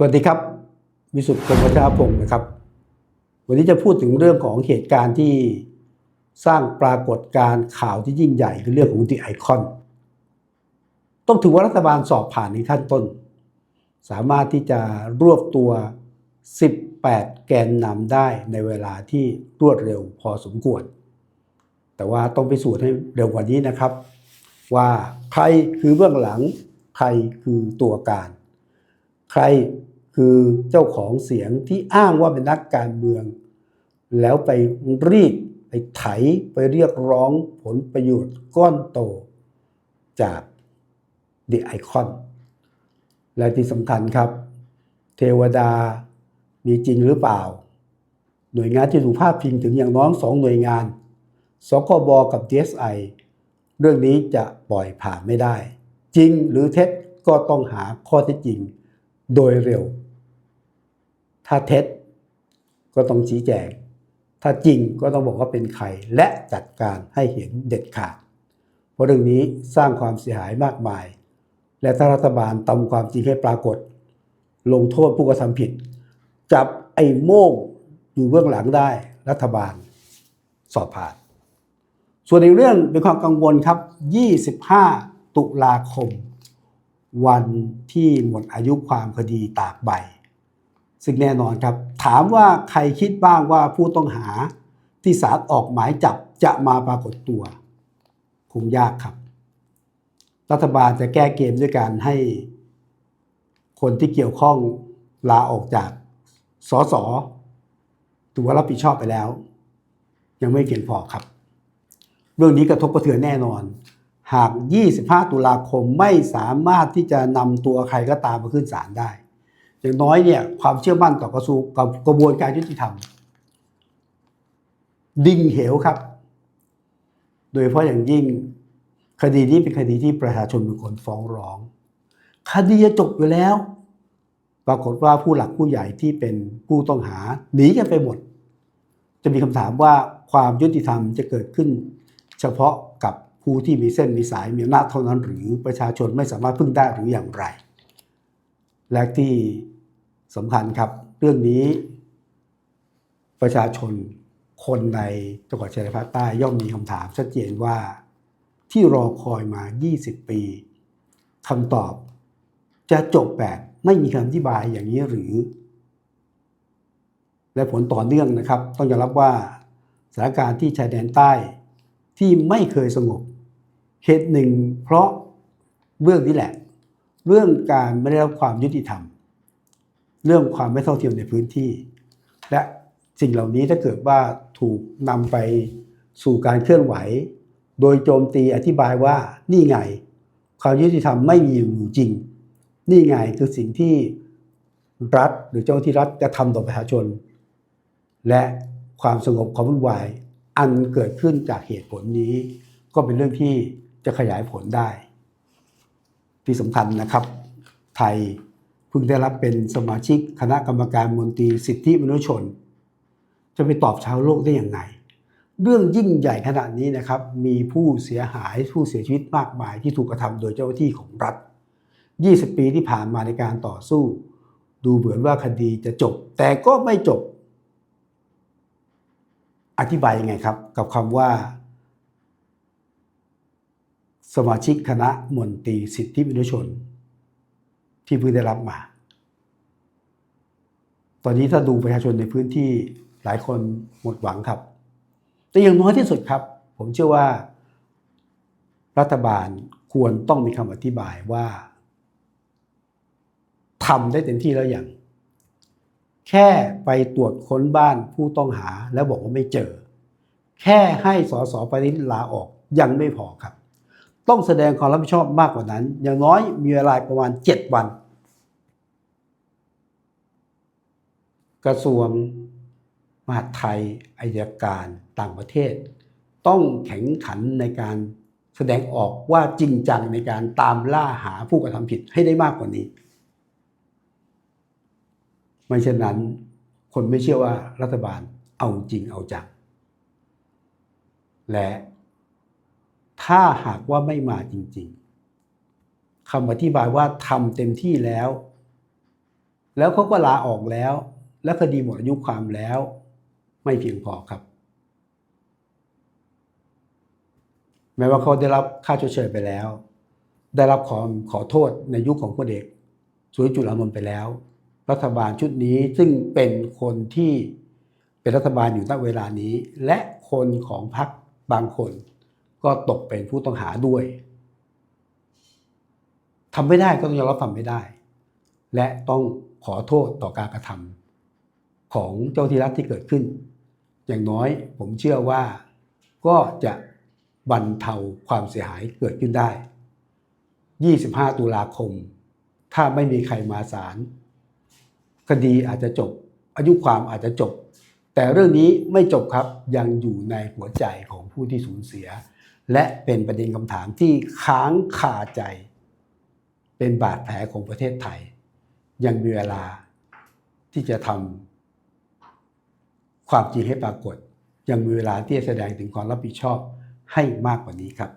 สวัสดีครับ วิสุทธิ์คมวัชรพงศ์นะครับ วันนี้จะพูดถึงเรื่องของเหตุการณ์ที่สร้างปรากฏการณ์ข่าวที่ยิ่งใหญ่คือเรื่องของดีไอคอนต้องถือว่ารัฐบาลสอบผ่านในขั้นต้น สามารถที่จะรวบตัว 18 แกนนำได้ในเวลาที่รวดเร็วพอสมควร แต่ว่าต้องไปสูจน์ให้เร็วกว่านี้นะครับ ว่าใครคือเบื้องหลัง ใครคือตัวการ ใคร คือเจ้าของเสียงที่อ้างว่าเป็นนักการเมือง แล้วไปรีดไปไถไปเรียกร้องผลประโยชน์ก้อนโตจากเดีไอคอนและที่สำคัญครับ เทวดามีจริงหรือเปล่า หน่วยงานที่ถูกพาดพิงถึงอย่างน้อยสองหน่วยงานสคบกับ DSI เรื่องนี้จะปล่อยผ่านไม่ได้ จริงหรือเท็จก็ต้องหาข้อเท็จจริงโดยเร็ว ถ้าเท็จก็ต้องชี้แจง ถ้าจริงก็ต้องบอกว่าเป็นใคร และจัดการให้เห็นเด็ดขาด เพราะเรื่องนี้สร้างความเสียหายมากมาย และถ้ารัฐบาลตำความจริงให้ปรากฏ ลงโทษผู้กระทำผิด จับไอ้โม่งอยู่เบื้องหลังได้รัฐบาลสอบผ่าน ส่วนอีกเรื่องเป็นความกังวลครับ 25 ตุลาคม วันที่หมดอายุความคดีตากใบ ซึ่งแน่นอนครับ ถามว่าใครคิดบ้างว่าผู้ต้องหาที่ศาลออกหมายจับจะมาปรากฏตัว คงยากครับ รัฐบาลจะแก้เกมด้วยการให้คนที่เกี่ยวข้องลาออกจากสสถือว่ารับผิดชอบไปแล้ว ยังไม่เพียงพอครับ เรื่องนี้กระทบกระเทือนแน่นอน หาก 25 ตุลาคมไม่สามารถที่จะนำตัวใครก็ตามมาขึ้นศาลได้ อย่างน้อยเนี่ยความเชื่อมั่นต่อกระทรวงกับกระบวนการยุติธรรม ดิ่งเหวครับ โดยเฉพาะอย่างยิ่งคดีนี้เป็นคดีที่ประชาชนเป็นคนฟ้องร้อง คดีจะจบอยู่แล้ว ปรากฏว่าผู้หลักผู้ใหญ่ที่เป็นผู้ต้องหาหนีกันไปหมด จะมีคำถามว่าความยุติธรรมจะเกิดขึ้น เฉพาะกับผู้ที่มีเส้นมีสายมีอำนาจเท่านั้นหรือประชาชนไม่สามารถพึ่งได้หรืออย่างไร และที่สำคัญครับเรื่องนี้ ประชาชนคนในจังหวัดชายแดนภาคใต้ย่อมมีคำถามชัดเจนว่าที่รอคอยมา 20 ปีคำตอบจะจบแบบไม่มีคำอธิบายอย่างนี้หรือ และผลต่อเนื่องนะครับ ต้องยอมรับว่าสถานการณ์ที่ชายแดนใต้ที่ไม่เคยสงบเหตุหนึ่งเพราะเรื่องนี้แหละ เรื่องการไม่ได้รับความยุติธรรม เรื่องความไม่เท่าเทียมในพื้นที่ และสิ่งเหล่านี้ถ้าเกิดว่าถูกนำไปสู่การเคลื่อนไหว โดยโจมตีอธิบายว่านี่ไง ความยุติธรรมไม่มีอยู่จริง นี่ไงคือสิ่งที่รัฐหรือเจ้าหน้าที่รัฐจะทำต่อประชาชน และความสงบความวุ่นวายอันเกิดขึ้นจากเหตุผลนี้ ก็เป็นเรื่องที่จะขยายผลได้ ที่สำคัญนะครับ ไทยเพิ่งได้รับเป็นสมาชิกคณะกรรมการมนตรีสิทธิมนุษยชน จะไปตอบชาวโลกได้อย่างไรเรื่องยิ่งใหญ่ขนาดนี้นะครับ มีผู้เสียหายผู้เสียชีวิตมากมายที่ถูกกระทำโดยเจ้าหน้าที่ของรัฐ 20 ปีที่ผ่านมาในการต่อสู้ ดูเหมือนว่าคดีจะจบ แต่ก็ไม่จบ อธิบายยังไงครับ กับคำว่า สมาชิกคณะมนตรีสิทธิมนุษยชน ที่เพิ่งได้รับมา ตอนนี้ถ้าดูประชาชนในพื้นที่หลายคนหมดหวังครับ แต่อย่างน้อยที่สุดครับ ผมเชื่อว่า รัฐบาลควรต้องมีคำอธิบายว่าทำได้เต็มที่แล้วอย่าง แค่ไปตรวจค้นบ้านผู้ต้องหาแล้วบอกว่าไม่เจอ แค่ให้สสปฏิริลาออกยังไม่พอครับ ต้องแสดงความรับผิดชอบมากกว่านั้น อย่างน้อยมีเวลาประมาณ 7 วัน กระทรวงมหาดไทยอายการต่างประเทศ ต้องแข็งขันในการแสดงออกว่าจริงจังในการตามล่าหาผู้กระทำผิดให้ได้มากกว่านี้ ไม่เช่นนั้น คนไม่เชื่อว่ารัฐบาลเอาจริงเอาจังและ ถ้าหากว่าไม่มาจริง ๆคำอธิบายว่าทำเต็มที่แล้ว แล้วเขาก็ลาออกแล้ว และคดีหมดอายุความแล้ว ไม่เพียงพอครับ แม้ว่าเขาได้รับค่าชดเชยไปแล้ว ได้รับขอขอโทษในยุคของพลเอกสุริจุลานนท์ไปแล้ว รัฐบาลชุดนี้ซึ่งเป็นคนที่เป็นรัฐบาลอยู่ณเวลานี้ และคนของพรรคบางคน ก็ตกเป็นผู้ต้องหาด้วยทำไม่ได้ก็ต้องยอมรับทำไม่ได้ และต้องขอโทษต่อการกระทำของเจ้าที่รัฐที่เกิดขึ้น อย่างน้อยผมเชื่อว่าก็จะบรรเทาความเสียหายเกิดขึ้นได้ 25 ตุลาคม ถ้าไม่มีใครมาศาลคดีอาจจะจบ อายุความอาจจะจบ แต่เรื่องนี้ไม่จบครับยังอยู่ในหัวใจของผู้ที่สูญเสีย และเป็นประเด็นคำถามที่ค้างคาใจ เป็นบาดแผลของประเทศไทย ยังมีเวลาที่จะทำความจริงให้ปรากฏ ยังมีเวลาที่จะแสดงถึงความรับผิดชอบให้มากกว่านี้ครับ